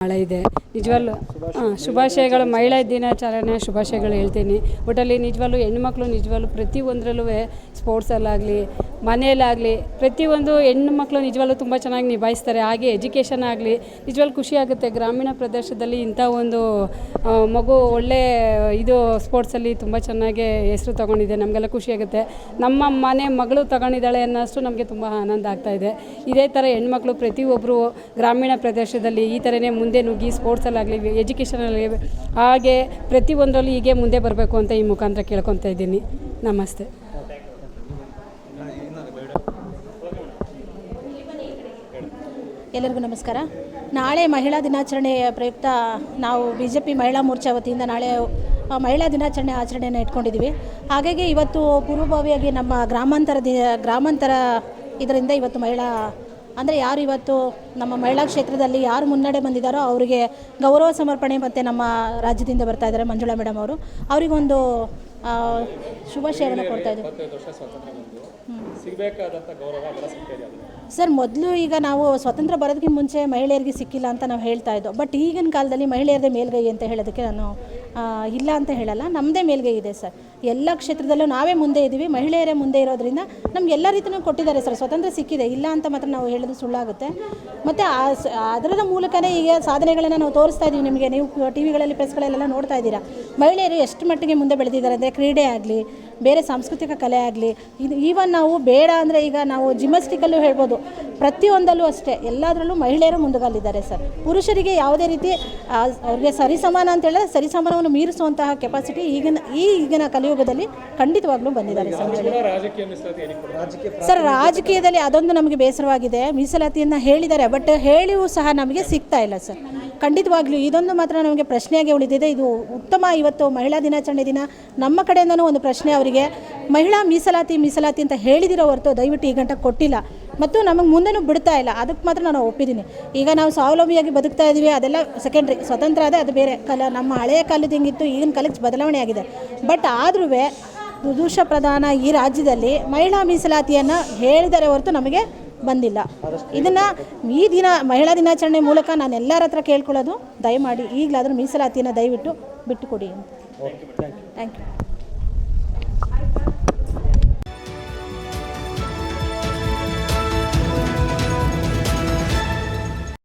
ನಾಳೆ ಇದೆ ನಿಜವಲ್ಲೂ ಹಾಂ, ಶುಭಾಶಯಗಳು, ಮಹಿಳಾ ದಿನಾಚರಣೆ ಶುಭಾಶಯಗಳು ಹೇಳ್ತೀನಿ. ಒಟ್ಟಲ್ಲಿ ನಿಜವಲ್ಲೂ ಹೆಣ್ಮಕ್ಳು ನಿಜವಲ್ಲೂ ಪ್ರತಿಯೊಂದರಲ್ಲೂ ಸ್ಪೋರ್ಟ್ಸಲ್ಲಾಗಲಿ ಮನೆಯಲ್ಲಾಗಲಿ, ಪ್ರತಿಯೊಂದು ಹೆಣ್ಮಕ್ಳು ನಿಜವಲ್ಲೂ ತುಂಬ ಚೆನ್ನಾಗಿ ನಿಭಾಯಿಸ್ತಾರೆ. ಹಾಗೆ ಎಜುಕೇಷನ್ ಆಗಲಿ ನಿಜವಲ್ಲೂ ಖುಷಿ ಆಗುತ್ತೆ. ಗ್ರಾಮೀಣ ಪ್ರದೇಶದಲ್ಲಿ ಇಂಥ ಒಂದು ಮಗು ಒಳ್ಳೆ ಇದು ಸ್ಪೋರ್ಟ್ಸಲ್ಲಿ ತುಂಬ ಚೆನ್ನಾಗಿ ಹೆಸರು ತೊಗೊಂಡಿದೆ. ನಮಗೆಲ್ಲ ಖುಷಿಯಾಗುತ್ತೆ ನಮ್ಮ ಮನೆ ಮಗಳು ತಗೊಂಡಿದ್ದಾಳೆ ಅನ್ನೋಷ್ಟು ನಮಗೆ ತುಂಬ ಆನಂದ ಆಗ್ತಾಯಿದೆ ಇದೆ. ಥರ ಹೆಣ್ಮಕ್ಳು ಪ್ರತಿಯೊಬ್ಬರು ಗ್ರಾಮೀಣ ಪ್ರದೇಶದಲ್ಲಿ ಈ ಥರನೇ ಮುಂದೆ ನುಗ್ಗಿ ಸ್ಪೋರ್ಟ್ಸಲ್ಲಾಗಲಿ ಎಜುಕೇಷನಲ್ಲಿ ಹಾಗೆ ಪ್ರತಿಯೊಂದರಲ್ಲೂ ಹೀಗೆ ಮುಂದೆ ಬರಬೇಕು ಅಂತ ಈ ಮುಖಾಂತರ ಕೇಳ್ಕೊತಾ ಇದ್ದೀನಿ. ನಮಸ್ತೆ. ಎಲ್ಲರಿಗೂ ನಮಸ್ಕಾರ. ನಾಳೆ ಮಹಿಳಾ ದಿನಾಚರಣೆಯ ಪ್ರಯುಕ್ತ ನಾವು ಬಿ ಜೆ ಪಿ ಮಹಿಳಾ ಮೋರ್ಚಾ ವತಿಯಿಂದ ನಾಳೆ ಮಹಿಳಾ ದಿನಾಚರಣೆ ಆಚರಣೆಯನ್ನು ಇಟ್ಕೊಂಡಿದ್ದೀವಿ. ಹಾಗಾಗಿ ಇವತ್ತು ಪೂರ್ವಭಾವಿಯಾಗಿ ನಮ್ಮ ಗ್ರಾಮಾಂತರ ದಿ, ಗ್ರಾಮಾಂತರ ಇದರಿಂದ ಇವತ್ತು ಮಹಿಳಾ ಅಂದರೆ ಯಾರು ಇವತ್ತು ನಮ್ಮ ಮಹಿಳಾ ಕ್ಷೇತ್ರದಲ್ಲಿ ಯಾರು ಮುನ್ನಡೆ ಬಂದಿದ್ದಾರೋ ಅವರಿಗೆ ಗೌರವ ಸಮರ್ಪಣೆ ಮತ್ತು ನಮ್ಮ ರಾಜ್ಯದಿಂದ ಬರ್ತಾ ಇದ್ದಾರೆ ಮಂಜುಳಾ ಮೇಡಮ್ ಅವರು. ಅವರಿಗೊಂದು ಶುಭ ಶುಭಾಶಯವನ್ನು ಕೊಡ್ತಾ ಇದ್ದೀವಿ ಸರ್ ಮೊದಲು ಈಗ ನಾವು ಸ್ವತಂತ್ರ ಬರೋದಕ್ಕಿಂತ ಮುಂಚೆ ಮಹಿಳೆಯರಿಗೆ ಸಿಕ್ಕಿಲ್ಲ ಅಂತ ನಾವು ಹೇಳ್ತಾ ಇದ್ದೋ ಬಟ್ ಈಗಿನ ಕಾಲದಲ್ಲಿ ಮಹಿಳೆಯರದೇ ಮೇಲ್ಗೈ ಅಂತ ಹೇಳೋದಕ್ಕೆ ನಾನು ಇಲ್ಲ ಅಂತ ಹೇಳಲ್ಲ ನಮ್ಮದೇ ಮೇಲ್ಗೆ ಇದೆ ಸರ್. ಎಲ್ಲ ಕ್ಷೇತ್ರದಲ್ಲೂ ನಾವೇ ಮುಂದೆ ಇದ್ದೀವಿ, ಮಹಿಳೆಯರೇ ಮುಂದೆ ಇರೋದ್ರಿಂದ ನಮ್ಗೆ ಎಲ್ಲ ರೀತಿಯೂ ಕೊಟ್ಟಿದ್ದಾರೆ ಸರ್. ಸ್ವತಂತ್ರ ಸಿಕ್ಕಿದೆ, ಇಲ್ಲ ಅಂತ ಮಾತ್ರ ನಾವು ಹೇಳೋದು ಸುಳ್ಳಾಗುತ್ತೆ. ಮತ್ತು ಅದರ ಮೂಲಕನೇ ಈಗ ಸಾಧನೆಗಳನ್ನು ನಾವು ತೋರಿಸ್ತಾ ಇದ್ದೀವಿ ನಿಮಗೆ. ನೀವು ಟಿ ವಿಗಳಲ್ಲಿ, ಪ್ರೆಸ್ಗಳಲ್ಲೆಲ್ಲ ನೋಡ್ತಾ ಇದ್ದೀರಾ. ಮಹಿಳೆಯರು ಎಷ್ಟು ಮಟ್ಟಿಗೆ ಮುಂದೆ ಬೆಳೆದಿದ್ದಾರೆ ಅಂದರೆ ಕ್ರೀಡೆ ಆಗಲಿ ಬೇರೆ ಸಾಂಸ್ಕೃತಿಕ ಕಲೆ ಆಗಲಿ ಇದು ಈವನ್ ನಾವು ಬೇಡ ಅಂದರೆ ಈಗ ನಾವು ಜಿಮ್ನಾಸ್ಟಿಕಲ್ಲೂ ಹೇಳ್ಬೋದು. ಪ್ರತಿಯೊಂದಲ್ಲೂ ಅಷ್ಟೇ ಎಲ್ಲದರಲ್ಲೂ ಮಹಿಳೆಯರು ಮುಂದುಗಾಲಿದ್ದಾರೆ ಸರ್. ಪುರುಷರಿಗೆ ಯಾವುದೇ ರೀತಿ ಅವ್ರಿಗೆ ಸರಿಸಮಾನ ಅಂತ ಹೇಳಿದ್ರೆ ಸರಿಸಮಾನವನ್ನು ಮೀರಿಸುವಂತಹ ಕೆಪಾಸಿಟಿ ಈಗಿನ ಈ ಈಗಿನ ಕಲಿಯುಗದಲ್ಲಿ ಖಂಡಿತವಾಗ್ಲೂ ಬಂದಿದ್ದಾರೆ ಸರ್. ಸರ್ ರಾಜಕೀಯದಲ್ಲಿ ಅದೊಂದು ನಮಗೆ ಬೇಸರವಾಗಿದೆ. ಮೀಸಲಾತಿಯನ್ನು ಹೇಳಿದ್ದಾರೆ ಬಟ್ ಹೇಳಿಯೂ ಸಹ ನಮಗೆ ಸಿಗ್ತಾ ಇಲ್ಲ ಸರ್. ಖಂಡಿತವಾಗ್ಲೂ ಇದೊಂದು ಮಾತ್ರ ನಮಗೆ ಪ್ರಶ್ನೆಯಾಗಿ ಉಳಿದಿದೆ. ಇದು ಉತ್ತಮ ಇವತ್ತು ಮಹಿಳಾ ದಿನಾಚರಣೆ ದಿನ. ನಮ್ಮ ಕಡೆಯಿಂದನೂ ಒಂದು ಪ್ರಶ್ನೆ ಅವರಿಗೆ. ಮಹಿಳಾ ಮೀಸಲಾತಿ ಮೀಸಲಾತಿ ಅಂತ ಹೇಳಿದಿರೋ ಹೊರತು ದಯವಿಟ್ಟು ಈ ಗಂಟೆ ಕೊಟ್ಟಿಲ್ಲ. ಮತ್ತು ನಮಗೆ ಮುಂದೆನೂ ಬಿಡ್ತಾ ಇಲ್ಲ. ಅದಕ್ಕೆ ಮಾತ್ರ ನಾನು ಒಪ್ಪಿದ್ದೀನಿ. ಈಗ ನಾವು ಸ್ವಾವಲಂಬಿಯಾಗಿ ಬದುಕ್ತಾ ಇದ್ದೀವಿ. ಅದೆಲ್ಲ ಸೆಕೆಂಡ್ರಿ ಸ್ವತಂತ್ರ ಅದೇ ಅದು ಬೇರೆ. ಕಲ, ನಮ್ಮ ಹಳೆಯ ಕಾಲದ ಹಿಂಗಿತ್ತು, ಈಗಿನ ಕಾಲಕ್ಕೆ ಬದಲಾವಣೆ ಆಗಿದೆ ಬಟ್ ಆದ್ರೂ ಪುರುಷ ಪ್ರಧಾನ ಈ ರಾಜ್ಯದಲ್ಲಿ ಮಹಿಳಾ ಮೀಸಲಾತಿಯನ್ನು ಹೇಳಿದರೆ ಹೊರತು ನಮಗೆ ಬಂದಿಲ್ಲ. ಇದನ್ನು ಈ ದಿನ ಮಹಿಳಾ ದಿನಾಚರಣೆ ಮೂಲಕ ನಾನು ಎಲ್ಲರ ಹತ್ರ ಕೇಳ್ಕೊಳ್ಳೋದು. ದಯಮಾಡಿ ಈಗಲಾದರೂ ಮೀಸಲಾತಿಯನ್ನು ದಯವಿಟ್ಟು ಬಿಟ್ಟುಕೊಡಿ ಅಂತ. Thank you